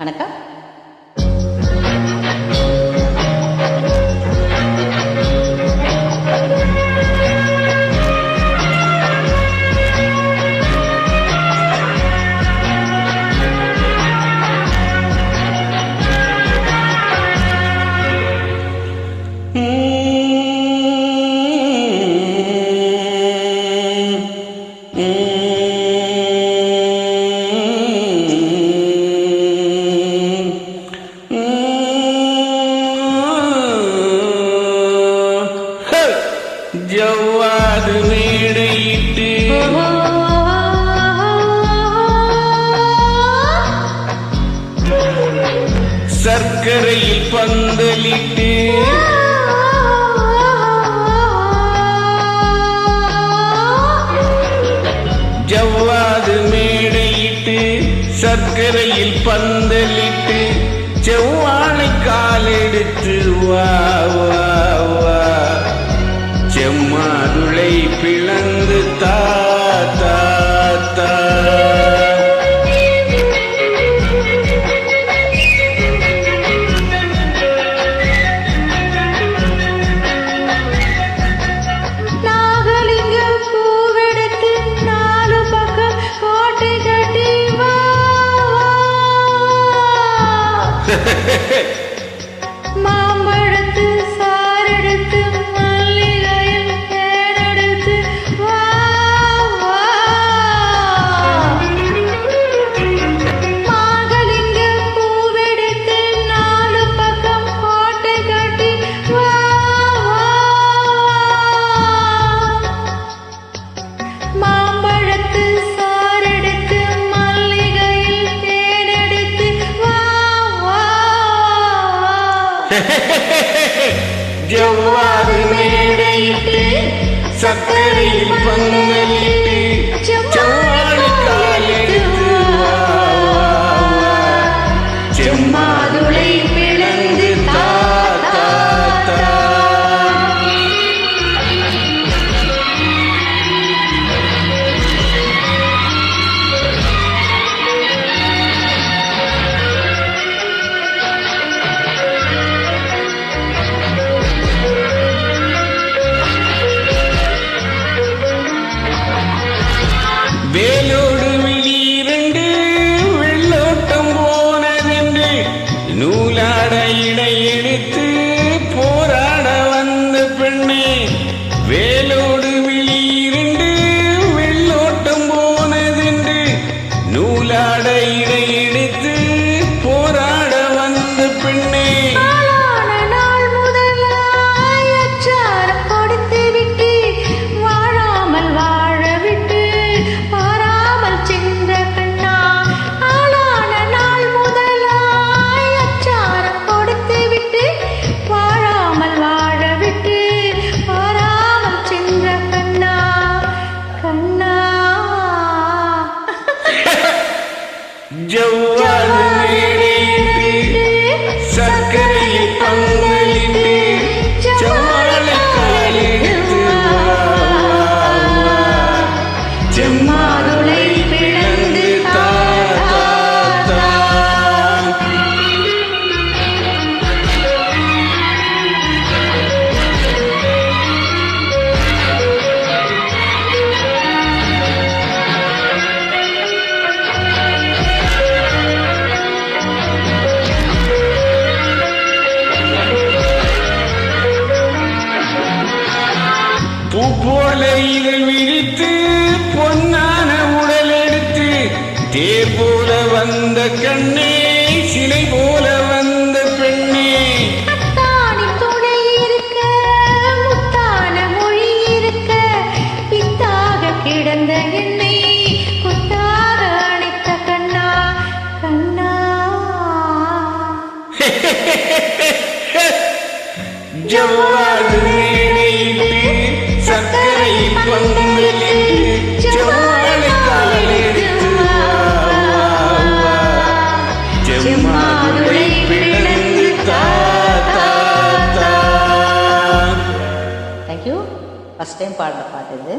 வணக்கம். ஜவ்வாது மேடையிட்டு. சர்க்கரையில் பந்தலிட்டு. ஜவ்வாது மேடையிட்டு சர்க்கரையில் பந்தலிட்டு செவ்வாழை காலெடுத்து வா. feeling ജവ്വാറ് മേടയിട്ട് സക്കരയിൽ പങ്കളിട്ട് வேலோடு விழிரண்டு வெள்ளோட்டம் போனதென்று நூலாட இடையெடுத்து இதழ் விரித்து பொன்னான உடல் எடுத்து தேர் போல வந்த கண்ணே சிலை போல வந்த பெண்ணே. கிடந்த என்னை கொத்தாக அணைத்த கண்ணா கண்ணா. தேங்க்யூ ஃபஸ்ட் டைம் பாடுற பாட்டு இது.